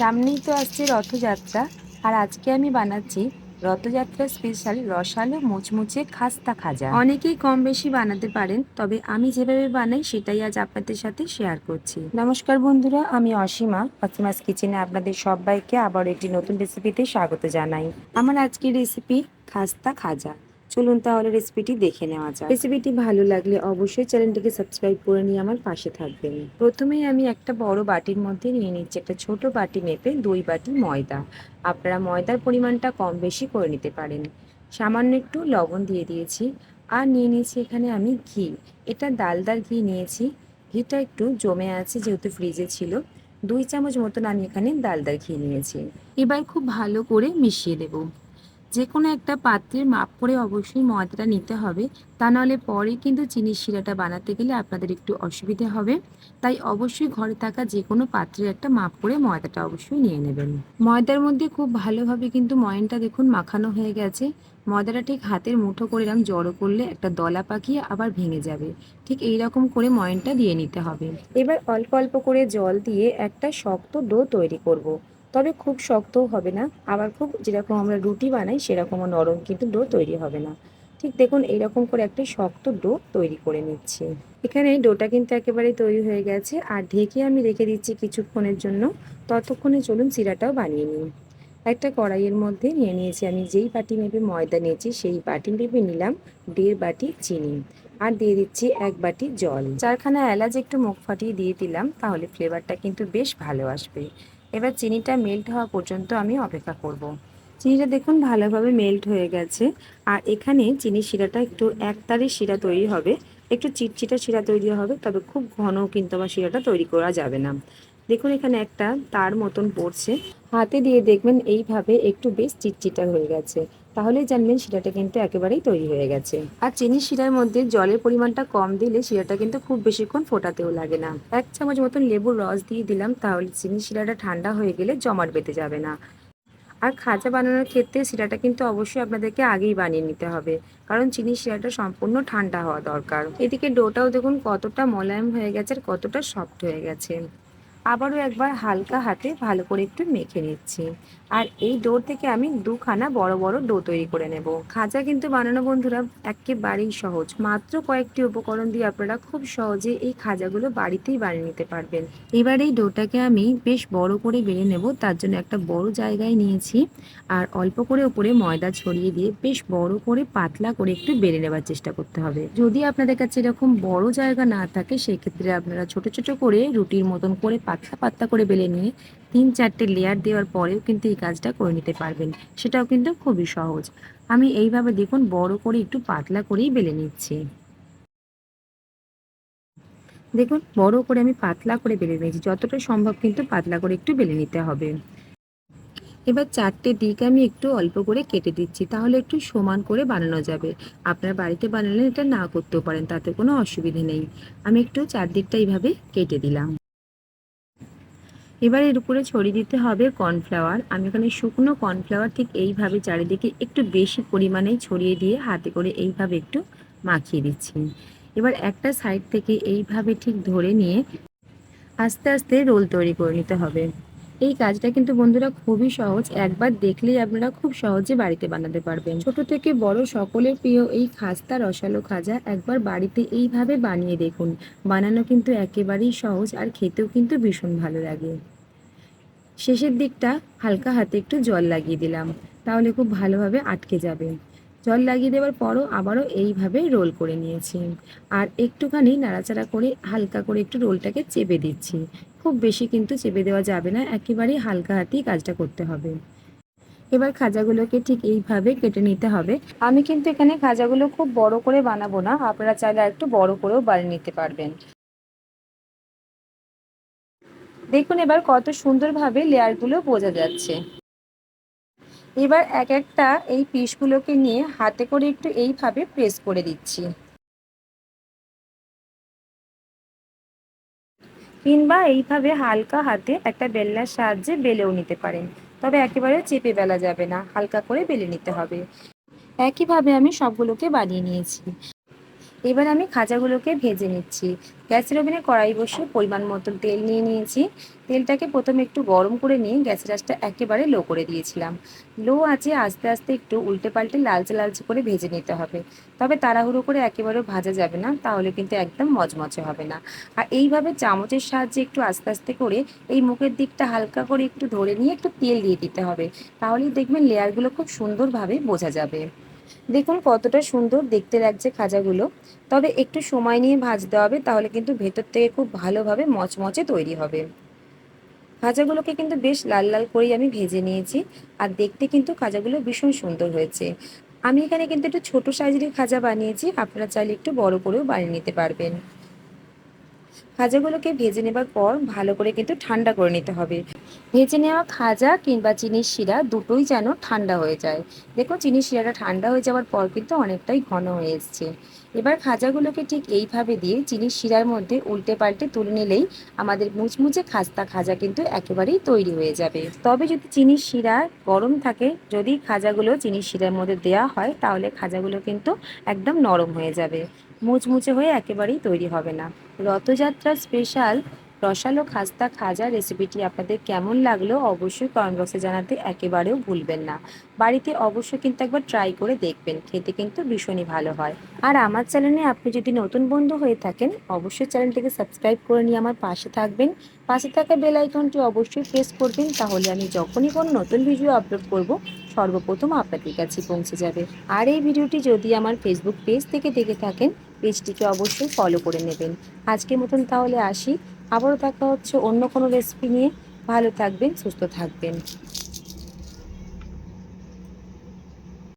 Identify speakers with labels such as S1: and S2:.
S1: সামনেই তো আসছে রথযাত্রা, আর আজকে আমি বানাচ্ছি রথযাত্রা স্পেশাল রসালো মুচমুচে খাস্তা খাজা। অনেকেই কম বেশি বানাতে পারেন, তবে আমি যেভাবে বানাই সেটাই আজ আপনাদের সাথে শেয়ার করছি। নমস্কার বন্ধুরা, আমি অসীমা, অসীমাস কিচেনে আপনাদের সবাইকে আবার একটি নতুন রেসিপিতে স্বাগত জানাই। আমার আজকের রেসিপি খাস্তা খাজা। চলুন তাহলে রেসিপিটি দেখে নেওয়া যাক। রেসিপিটি ভালো লাগলে অবশ্যই চ্যানেলটিকে সাবস্ক্রাইব করে নিয়ে আমার পাশে থাকবেন। প্রথমেই আমি একটা বড় বাটির মধ্যে নিয়ে নিচ্ছি একটা ছোট বাটি মেপে দুই বাটি ময়দা। আপনারা ময়দার পরিমাণটা কম বেশি করে নিতে পারেন। সামান্য একটু লবণ দিয়ে দিয়েছি। আর নিয়ে নিয়েছি এখানে আমি ঘি। এটা ডালদার ঘি নিয়েছি। ঘিটা একটু জমে আছে যেহেতু ফ্রিজে ছিল। দুই চামচ মতন আমি এখানে ডালদার ঘি নিয়েছি। এবার খুব ভালো করে মিশিয়ে দেবো যে কোনো একটা পাত্রের মাপ করে অবশ্যই ময়দাটা নিতে হবে। তা নাহলে পরে কিন্তু চিনির শিরাটা বানাতে গেলে আপনাদের একটু অসুবিধে হবে। তাই অবশ্যই ঘরে থাকা যে কোনো পাত্রের একটা মাপ করে ময়দাটা অবশ্যই নিয়ে নেবেন। ময়দার মধ্যে খুব ভালোভাবে কিন্তু ময়নটা দেখুন মাখানো হয়ে গেছে। ময়দাটা ঠিক হাতের মুঠো করে এরম জড়ো করলে একটা দলা পাকিয়ে আবার ভেঙে যাবে। ঠিক এই রকম করে ময়নটা দিয়ে নিতে হবে। এবার অল্প অল্প করে জল দিয়ে একটা শক্ত ডো তৈরি করব। তবে খুব শক্তও হবে না। আবার খুব যেরকম আমরা রুটি বানাই, সেরকমও নরম কিন্তু ডো তৈরি হবে না। ঠিক দেখুন, এইরকম করে একটা শক্ত ডো তৈরি করে নিচ্ছি। এখানে ডোটা কিন্তু একেবারে তৈরি হয়ে গেছে। আর ঢেকে আমি রেখে দিচ্ছি কিছুক্ষণের জন্য। ততক্ষণে চলুন চিরাটাও বানিয়ে নিই। একটা কড়াইয়ের মধ্যে নিয়ে নিয়েছি আমি যেই বাটি মেপে ময়দা নিয়েছি, সেই বাটি মেপে নিলাম দেড় বাটি চিনি। আর দিয়ে দিচ্ছি এক বাটি জল। চারখানা এলাচ একটু মুখ ফাটিয়ে দিয়ে দিলাম, তাহলে ফ্লেভারটা কিন্তু বেশ ভালো আসবে। এবার চিনিটা মেল্ট হওয়া পর্যন্ত আমি অপেক্ষা করব। চিনিটা দেখুন ভালোভাবে মেল্ট হয়ে গেছে। আর এখানে চিনি শিরাটা একটু একতারের শিরা তৈরি হবে। একটু চিটচিটা শিরা তৈরি হবে, তবে খুব ঘন কিন্তু আমার শিরাটা তৈরি করা যাবে না। দেখুন এখানে একটা তার মতন পড়ছে। হাতে দিয়ে দেখবেন এইভাবে একটু বেশ চিটচিটা হয়ে গেছে। তাহলে জানবেন শিরাটা কিন্তু একেবারেই তৈরি হয়ে গেছে। আর চিনি শিরার মধ্যে জলের পরিমাণটা কম দিলে শিরাটা কিন্তু খুব বেশিক্ষণ ফোটাতেও লাগে না। এক চামচ মতন লেবুর রস দিয়ে দিলাম, তাহলে চিনি শিরাটা ঠান্ডা হয়ে গেলে জমাট বেঁধে যাবে না। আর খাজা বানানোর ক্ষেত্রে শিরাটা কিন্তু অবশ্যই আপনাদেরকে আগেই বানিয়ে নিতে হবে, কারণ চিনি শিরাটা সম্পূর্ণ ঠান্ডা হওয়া দরকার। এদিকে ডোটাও দেখুন কতটা মোলায়েম হয়ে গেছে আর কতটা সফট হয়ে গেছে। আবারও একবার হালকা হাতে ভালো করে একটু মেখে নিচ্ছি। আর এই ডোর থেকে আমি দুখানা বড় বড় ডো তৈরি করে নেব। খাজা কিন্তু বানানো বন্ধুরা একেবারেই সহজ। মাত্র কয়েকটি উপকরণ দিয়ে আপনারা খুব সহজে এই খাজাগুলো বাড়িতেই বানিয়ে নিতে পারবেন। এবার এই ডোটাকে আমি বেশ বড় করে বেড়ে নেব। তার জন্য একটা বড় জায়গায় নিয়েছি। আর অল্প করে ওপরে ময়দা ছড়িয়ে দিয়ে বেশ বড় করে পাতলা করে একটু বেড়ে নেবার চেষ্টা করতে হবে। যদি আপনাদের কাছে এরকম বড় জায়গা না থাকে, সেক্ষেত্রে আপনারা ছোট ছোট করে রুটির মতন করে পাতলা পাতলা করে বেলে নিয়ে তিন চারটে লেয়ার দেওয়ার পরেও কিন্তু এই কাজটা করে নিতে পারবেন। সেটাও কিন্তু খুবই সহজ। আমি এইভাবে দেখুন বড় করে একটু পাতলা করেই বেলে নিচ্ছি। দেখুন বড় করে আমি পাতলা করে বেলে নিয়েছি। যতটা সম্ভব কিন্তু পাতলা করে একটু বেলে নিতে হবে। এবার চারটে দিক আমি একটু অল্প করে কেটে দিচ্ছি, তাহলে একটু সমান করে বানানো যাবে। আপনার বাড়িতে বানালে এটা না করতেও পারেন, তাতে কোনো অসুবিধে নেই। আমি একটু চারদিকটা এইভাবে কেটে দিলাম। এবার এর উপরে ছড়িয়ে দিতে হবে কর্নফ্লাওয়ার। আমি এখানে শুকনো কর্নফ্লাওয়ার ঠিক এইভাবে চারিদিকে একটু বেশি পরিমাণে ছড়িয়ে দিয়ে হাতে করে এইভাবে একটু মাখিয়ে দিচ্ছি। এবার একটা সাইড থেকে এইভাবে ঠিক ধরে নিয়ে আস্তে আস্তে রোল তৈরি করে নিতে হবে। এই কাজটা কিন্তু বন্ধুরা খুবই সহজ। একবার দেখলেই আপনারা খুব সহজে বাড়িতে বানাতে পারবেন। ছোট থেকে বড় সকলের প্রিয় এই খাস্তা রসালো খাজা একবার বাড়িতে এইভাবে বানিয়ে দেখুন। বানানো কিন্তু একেবারেই সহজ আর খেতেও কিন্তু ভীষণ ভালো লাগে। শেষের দিকটা হালকা হাতে একটু জল লাগিয়ে দিলাম, তাহলে খুব ভালোভাবে আটকে যাবে। জল লাগিয়ে দেওয়ার পরও আবারও এইভাবে রোল করে নিয়েছি। আর একটুখানি নাড়াচাড়া করে হালকা করে একটু রোলটাকে চেপে দিচ্ছি। খুব বেশি কিন্তু চেপে দেওয়া যাবে না, একেবারেই হালকা হাতেই কাজটা করতে হবে। এবার খাজাগুলোকে ঠিক এইভাবে কেটে নিতে হবে। আমি কিন্তু এখানে খাজাগুলো খুব বড় করে বানাবো না, আপনারা চাইলে একটু বড় করেও বানিয়ে নিতে পারবেন। দেখুন এবার কত সুন্দরভাবে লেয়ারগুলো বোঝা যাচ্ছে। এবার এক একটা এই পিসগুলোকে নিয়ে হাতে করে একটু এইভাবে প্রেস করে দিচ্ছি। কিংবা এইভাবে হালকা হাতে একটা বেলনার সাহায্যে বেলেও নিতে পারেন। তবে একেবারে চেপে বেলা যাবে না, হালকা করে বেলে নিতে হবে। একইভাবে আমি সবগুলোকে বানিয়ে নিয়েছি। এবার আমি খাজাগুলোকে ভেজে নিচ্ছি। গ্যাসের ওভেনে কড়াই বসিয়ে পরিমাণ মতো তেল নিয়ে নিয়েছি। তেলটাকে প্রথমে একটু গরম করে নিয়ে গ্যাসের আঁচটা একেবারে লো করে দিয়েছিলাম। লো আছে আস্তে আস্তে একটু উল্টে পাল্টে লালচে লালচে করে ভেজে নিতে হবে। তবে তাড়াহুড়ো করে একেবারেও ভাজা যাবে না, তাহলে কিন্তু একদম মচমচে হবে না। আর এইভাবে চামচের সাহায্যে একটু আস্তে আস্তে করে এই মুখের দিকটা হালকা করে একটু ধরে নিয়ে একটু তেল দিয়ে দিতে হবে। তাহলেই দেখবেন লেয়ারগুলো খুব সুন্দরভাবে বোঝা যাবে। দেখুন কতটা সুন্দর দেখতে লাগছে খাজাগুলো। তবে একটু সময় নিয়ে ভাজতে হবে, তাহলে কিন্তু ভেতর থেকে খুব ভালোভাবে মচমচে তৈরি হবে। খাজাগুলোকে কিন্তু বেশ লাল লাল করেই আমি ভেজে নিয়েছি, আর দেখতে কিন্তু খাজাগুলো ভীষণ সুন্দর হয়েছে। আমি এখানে কিন্তু একটু ছোটো সাইজের খাজা বানিয়েছি, আপনারা চাইলে একটু বড় করেও বানিয়ে নিতে পারবেন। খাজাগুলোকে ভেজে নেবার পর ভালো করে কিন্তু ঠান্ডা করে নিতে হবে। ভেজে নেওয়া খাজা কিংবা চিনির শিরা দুটোই যেন ঠান্ডা হয়ে যায়। দেখো চিনির শিরাটা ঠান্ডা হয়ে যাওয়ার পর কিন্তু অনেকটাই ঘন হয়ে এসছে। এবার খাজাগুলোকে ঠিক এইভাবে দিয়ে চিনির শিরার মধ্যে উল্টে পাল্টে তুলে নিলেই আমাদের মুচমুচে খাস্তা খাজা কিন্তু একেবারেই তৈরি হয়ে যাবে। তবে যদি চিনির শিরা গরম থাকে, যদি খাজাগুলো চিনির শিরার মধ্যে দেওয়া হয়, তাহলে খাজাগুলো কিন্তু একদম নরম হয়ে যাবে। মুচমুচে হয়ে একেবারেই তৈরি হবে না। রথযাত্রার স্পেশাল রসালো খাস্তা খাজা রেসিপিটি আপনাদের কেমন লাগল অবশ্যই কমেন্ট বক্সে জানাতে একেবারেও ভুলবেন না। বাড়িতে অবশ্যই কিন্তু একবার ট্রাই করে দেখবেন, খেতে কিন্তু ভীষণই ভালো হয়। আর আমার চ্যানেলে আপনি যদি নতুন বন্ধু হয়ে থাকেন, অবশ্যই চ্যানেলটিকে সাবস্ক্রাইব করে নিয়ে আমার পাশে থাকবেন। পাশে থাকা বেল আইকনটি অবশ্যই প্রেস করবেন, তাহলে আমি যখনই কোনো নতুন ভিডিও আপলোড করব, সর্বপ্রথম আপনাদের কাছে পৌঁছে যাবে। আর এই ভিডিওটি যদি আমার ফেসবুক পেজ থেকে দেখে থাকেন পেজটিকে অবশ্যই ফলো করে নেবেন। আজকের মতন তাহলে আসি। আবারও দেখা হচ্ছে অন্য কোনো রেসিপি নিয়ে। ভালো থাকবেন, সুস্থ থাকবেন।